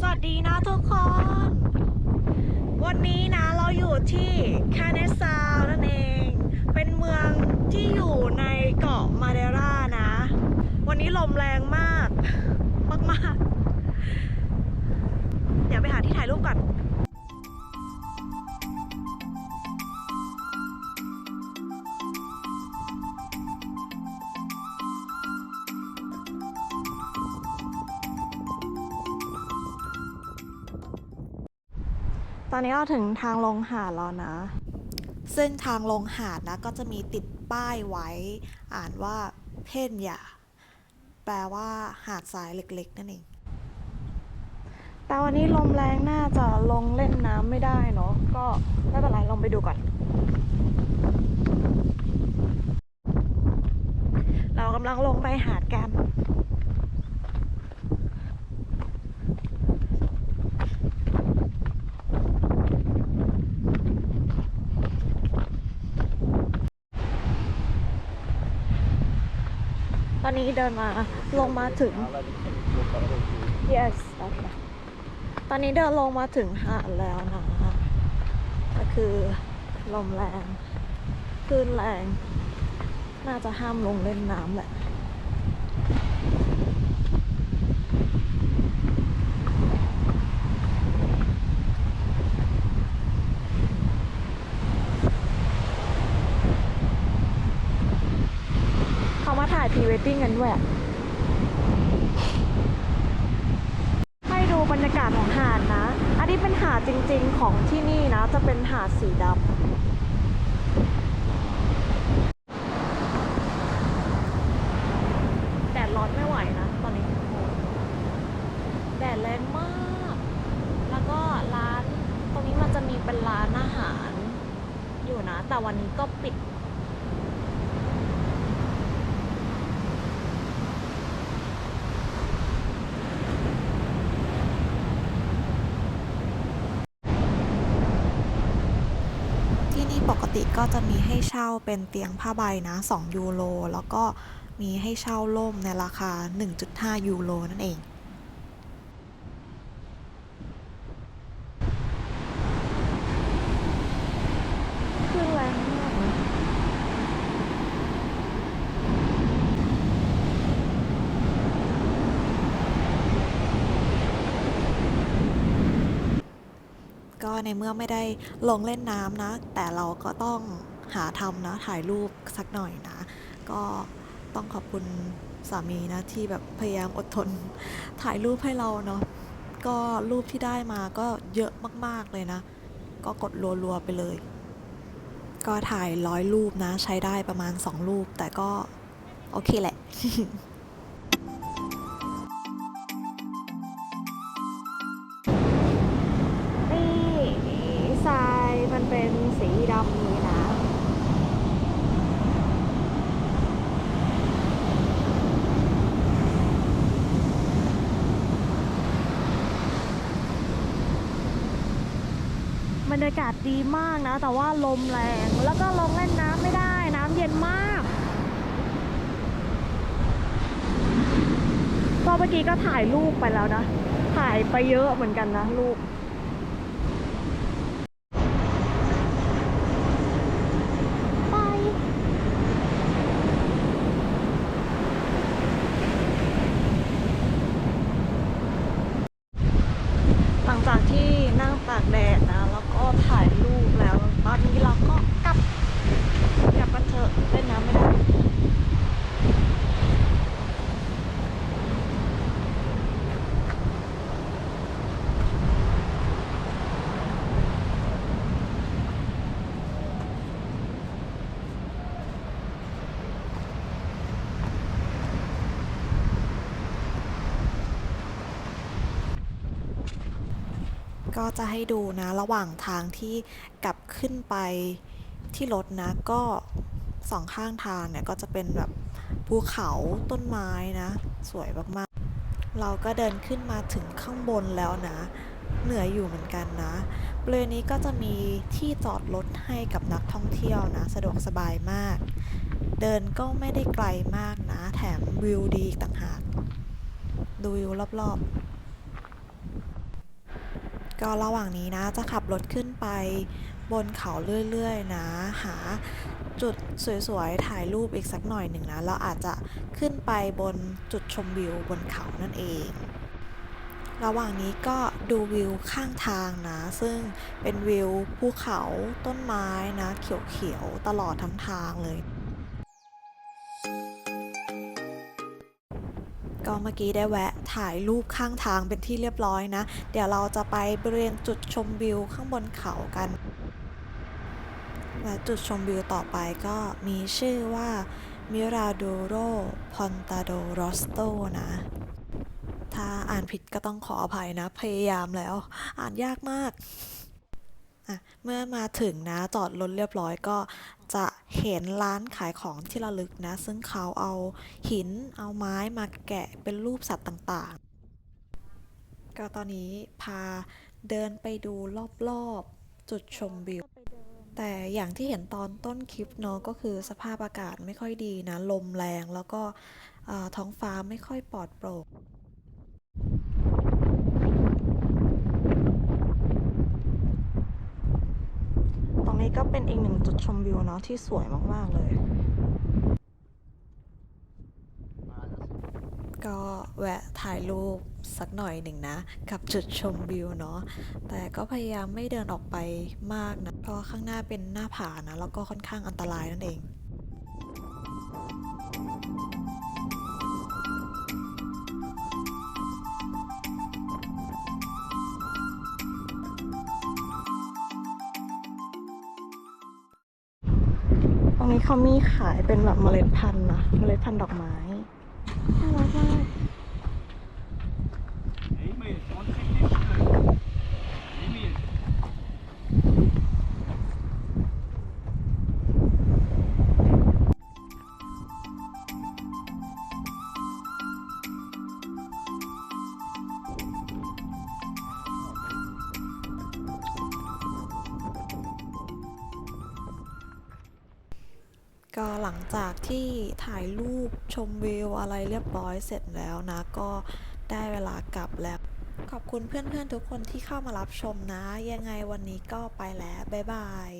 สวัสดีนะทุกคน วันนี้นะเราอยู่ที่คาเนซาวนั่นเอง เป็นเมืองที่อยู่ในเกาะมาเดรานะ วันนี้ลมแรงมาก มากๆ เดี๋ยวไปหาที่ถ่ายรูปก่อน อนนี้เราถึงทางลงหาดแล้วนะ ซึ่งทางลงหาดนะก็จะมีติดป้ายไว้ อ่านว่าเพนยาแปลว่าหาดทรายเล็กๆ นั่นเอง แต่วันนี้ลมแรงน่าจะลงเล่นน้ำไม่ได้เนาะ ก็ไม่เป็นไรลองไปดูก่อน เรากำลังลงไปหาดกัน อนนี้เดินมาลงมาถึง yes โอเคตอนนี้เดินลงมาถึงหาดแล้วนะก็คือลมแรงคลื่นแรง น่าจะห้ามลงเล่นน้ำแหละ เขายพรีเวดดิ้งกันด้วยให้ดูบรรยากาศของหาดนะ อันนี้เป็นหาดจริงๆของที่นี่นะ จะเป็นหาดสีดำ แดดร้อนไม่ไหวนะ ตอนนี้ แดดแรงมาก แล้วก็ร้าน ตรงนี้มันจะมีเป็นร้านอาหาร อยู่นะ แต่วันนี้ก็ปิด ที่นี่ป ก็จะมีให้เช่าเป็นเตียงผ้าใบนะ2ยูโรแล้วก็มีให้เช่าล่มในราคา 1.5 ยูโรนั่นเอง ขึ้นแรงมากนะก็ ในเมื่อไม่ได้ลงเล่นน้ำนะ แต่เราก็ต้องหาทำนะ ถ่ายรูปสักหน่อยนะ ก็ต้องขอบคุณสามีนะที่แบบพยายามอดทน ถ่ายรูปให้เราเนาะก็รูปที่ได้มาก็เยอะมาก ๆ เลยนะ ก็กดรัว ๆ ไปเลย ก็ถ่ายร้อยรูปนะ ใช้ได้ประมาณ 2 รูป แต่ก็ โอเคแหละ สีดำนี้นะ บรรยากาศดีมากนะ แต่ว่าลมแรงแล้วก็ลงเล่นน้ำไม่ได้น้ำเย็นมากก็เมื่อกี้ก็ถ่ายรูปไปแล้วนะ ถ่ายไปเยอะเหมือนกันนะรูป หลังจากที่นั่งตากแดดนะ แล้วก็ถ่ายรูปแล้ว ตอนนี้เราก็กลับกลับกันเถอะเล่นน้ำไม่ได้ ก็จะให้ดูนะ ระหว่างทางที่กลับขึ้นไปที่รถนะ ก็สองข้างทางเนี่ยก็จะเป็นแบบภูเขาต้นไม้นะ สวยมากๆ เราก็เดินขึ้นมาถึงข้างบนแล้วนะ เหนื่อยอยู่เหมือนกันนะบริเวณนี้ก็จะมีที่จอดรถให้กับนักท่องเที่ยวนะ สะดวกสบายมาก เดินก็ไม่ได้ไกลมากนะ แถมวิวดีอีกต่างหาก ดูวิวรอบๆ ก็ระหว่างนี้นะจะขับรถขึ้นไปบนเขาเรื่อยๆ นะ หาจุดสวยๆ ถ่ายรูปอีกสักหน่อยหนึ่งนะแล้วอาจจะขึ้นไปบนจุดชมวิวบนเขานั่นเอง ระหว่างนี้ก็ดูวิวข้างทางนะ ซึ่งเป็นวิวภูเขาต้นไม้นะ เขียวๆ ตลอดทั้งทางเลย เมื่อกี้ได้แวะถ่ายรูปข้างทางเป็นที่เรียบร้อยนะ เดี๋ยวเราจะไปบริเวณจุดชมวิวข้างบนเขากันและจุดชมวิวต่อไปก็มีชื่อว่า Miradoro Pontado Rosto นะ ถ้าอ่านผิดก็ต้องขออภัยนะ พยายามแล้ว อ่านยากมาก อะเมื่อมาถึงนะจอดรถเรียบร้อยก็จะเห็นร้านขายของที่ระลึกนะ ซึ่งเขาเอาหินเอาไม้มาแกะเป็นรูปสัตว์ต่างๆ ก็ตอนนี้พาเดินไปดูรอบๆ จุดชมวิว แต่อย่างที่เห็นตอนต้นคลิปเนาะก็คือสภาพอากาศไม่ค่อยดีนะ ลมแรงแล้วก็ท้องฟ้าไม่ค่อยปลอดโปร่ง ตรงนี้ ก็เป็นอีกหนึ่งจุดชมวิวเนาะที่สวยมาก ๆ เลย ก็แวะถ่ายรูปสักหน่อยหนึ่งนะ กับจุดชมวิวเนาะแต่ก็พยายามไม่เดินออกไปมากนะ เพราะข้างหน้าเป็นหน้าผานะ แล้วก็ค่อนข้างอันตรายนั่นเอง รงนี้เขามีขายเป็นแบบเมล็ดพันธุ์นะ เมล็ดพันธุ์ดอกไม้ ก็หลังจากที่ถ่ายรูปชมวิวอะไรเรียบร้อยเสร็จแล้วนะ ก็ได้เวลากลับแล้ว ขอบคุณเพื่อนๆทุกคนที่เข้ามารับชมนะ ยังไงวันนี้ก็ไปแล้ว บ๊ายบาย